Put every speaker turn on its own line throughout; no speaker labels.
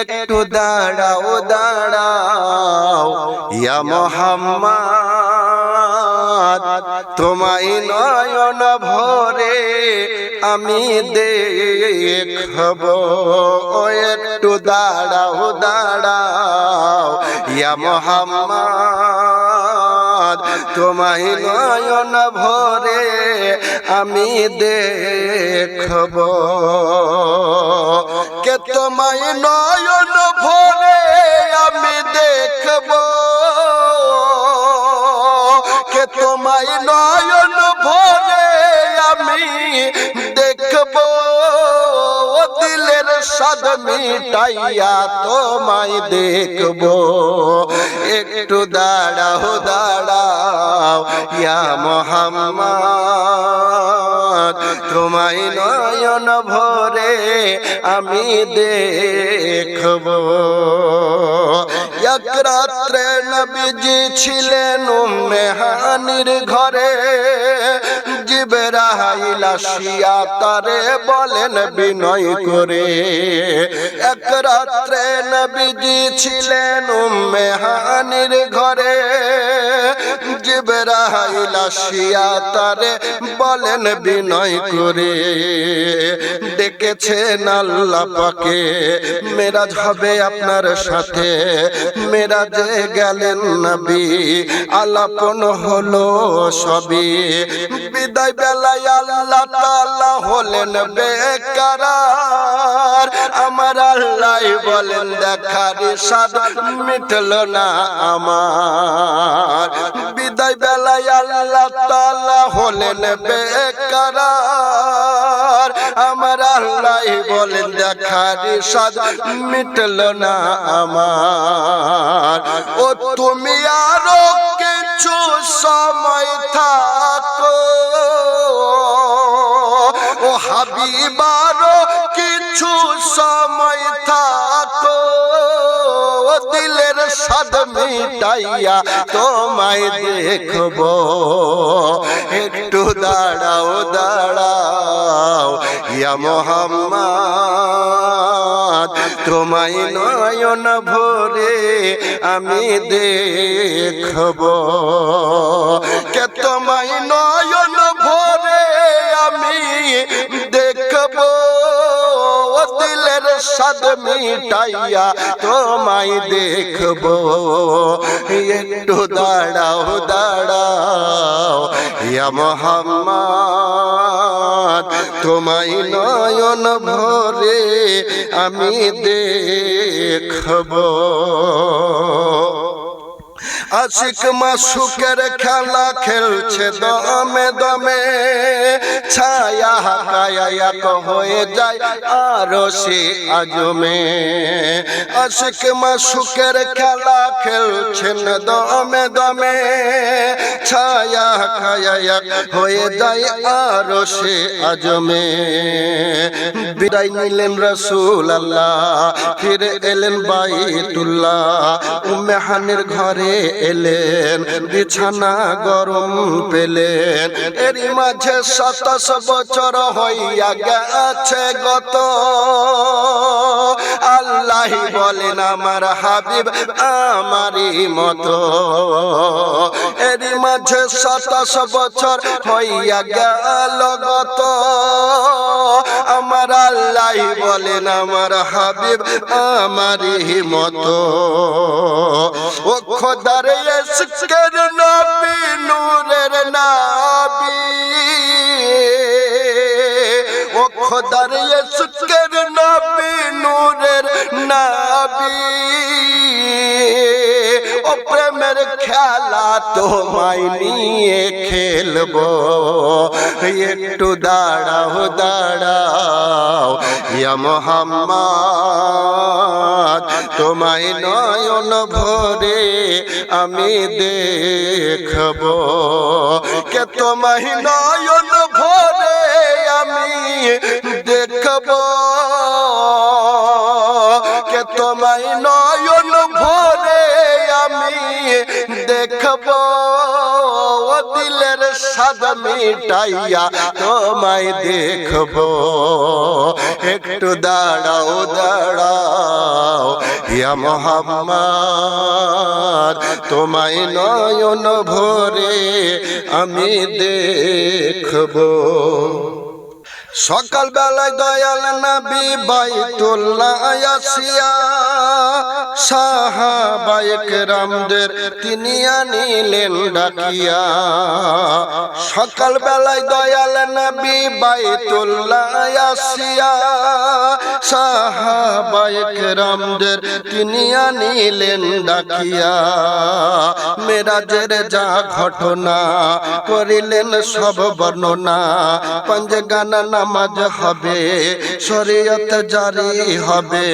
একটু দাঁড়াও দাঁড়াও। ইয়া মোহাম্মদ, তোমায় নয়ন ভরে আমি দেখব। একটু দাঁড়াও দাঁড়াও। ইয়া মোহাম্মদ, তোমায় নয়ন ভরে আমি দেখব। তোমায় নয়ন ভরে আমি দেখব। কে তোমায় নয়ন ভরে আমি দেখব। দিলের সাদ মিটাইয়া তোমায় দেখব। একটু দাঁড়াও দাঁড়াও, ইয়া মোহাম্মদ। তোমায় নয়ন ভরে আমি দেখব। এক রাত্রে নবীজি ছিলেন মেহানির ঘরে। জিবরাইল আসিয়া তারে বলেন বিনয় করে। এক রাত্রে নবীজি ছিলেন মেহানির ঘরে। জিবরাইল আসিয়া তারে বলেন বিনয় করে। ডেকেছেন আল্লাহ পাকে, মেরাজ হবে আপনার সাথে। মেরাজে গেলেন নবী, আলাপন হলো সবই। বিদায় বেলায় আল্লাহ তাআলা হলেন বেকারার আমার আল্লাহ বলেন, দেখার স্বাদ মিটল না আমার। বিদায় বেলায় আল্লাহ তাআলা হলেন বেকার। আমার আল্লাহ বলেন, দেখার স্বাদ মিটল না আমার। ও তুমি আরও কিছু ও হাবিবারো কিছু সময় থাকো। দিলের সাদ মিটাইয়া তোমায় দেখব। একটু দাঁড়াও দাঁড়াও, ইয়া মোহাম্মদ, তোমায় নয়ন ভরে আমি দেখব। কে তোমায় নয়ন সাদ মিটাইয়া তোমায় দেখব। একটু দাঁড়াও দাঁড়াও ইয়া মোহাম্মদ তোমায় নয়ন ভরে আমি দেখব। আশিক মাসুকের খেলা খেলছে দমে দমে। ছায়া কায়াক হয়ে যায় আরও সে আজমে। আশিক মাসুকের খেলা খেলছেন দমে দমে। ছায়া কায়াক হয়ে যায় আরও সে আজমে। বিদায় নিলেন রসুল আল্লাহ ফিরে এলেন বাইতুল্লাহ। উম্মেহানের ঘরে এলেন বিছানা গরম পেলেন। এরই মাঝে সাতাশ বছর হইয়া গেছে গত। আল্লাহ বলেন আমার হাবিব আমারই মতো। এরই মাঝে সাতাশ বছর হইয়া গেল গত। আমার আল্লাহ বলেন আমার হাবিব আমারই মতো। ও খোদার ইশকের নবী, নূরের নবী। ও খোদার ইশকের নবী তোমায় নিয়ে খেলব। একটু দাঁড়াও দাঁড়াও, ইয়া মোহাম্মদ, তোমায় নয়ন ভরে আমি দেখব। কে তোমায় নয়ন দেখব ও দিলের সাদ মিটাইয়া তোমায় দেখব। একটু দাঁড়াও দাঁড়াও, ইয়া মোহাম্মদ, তোমায় নয়ন ভরে আমি দেখব। সকাল বেলায় দয়াল নবী বাইতুল্লাহ আসিয়া সাহাবায়ে কেরামদের তিনি আনিলেন ডাকিয়া। সকাল বেলায় দয়াল নবী বাইতুল্লাহ আসিয়া সাহাবায়ে কেরামদের তিনি আনিলেন ডাকিয়া। মেরাজের যা ঘটনা করিলেন সব বর্ণনা। পঞ্জগানা নামাজ হবে, শরীয়ত জারি হবে।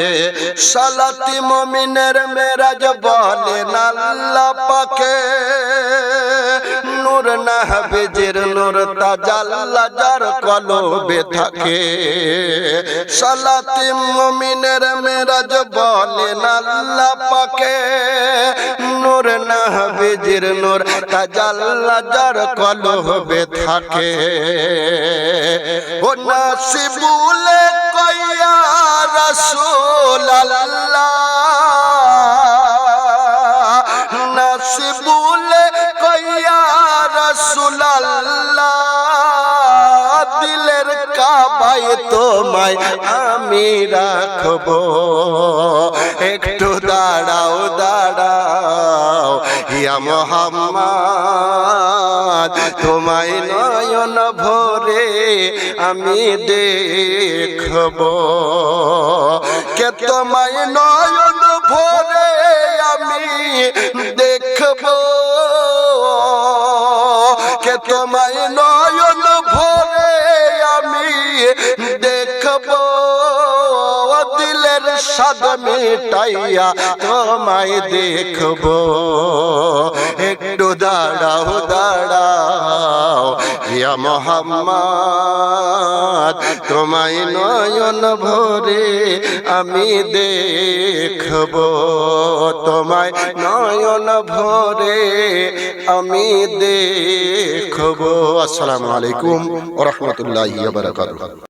সালাতি মমিনের মেরাজ বলেন আল্লাহ পাকে নূর না হাফেজের নূর তাজাল্লা যার কলবে থাকে। সালাতি মমিনের মেরাজ বলেন আল্লাহ পাকে নূর না হাফেজের নূর তাজাল্লা যার কলবে থাকে। ও নাসিবুলে কইয়া রাসূল আল্লাহ নাসিবুলে কইয়া রাসূল আল্লাহ দিলের কাবায় তোমায় আমি রাখব। একটু দাঁড়াও দাঁড়াও, ইয়া মোহাম্মদ, তোমায় নয়ন ভরে আমি দেখব। কে তোমায় নয়ন ভরে আমি দেখব কে তোমায় স্বাদ মিটাইয়া তোমায় দেখব একটু দাঁড়াও দাঁড়াও ইয়া মোহাম্মদ তোমায় নয়ন ভরে আমি দেখব তোমায় নয়ন ভরে আমি দেখব আসসালামু আলাইকুম ওয়া রাহমাতুল্লাহি ওয়া বারাকাতুহু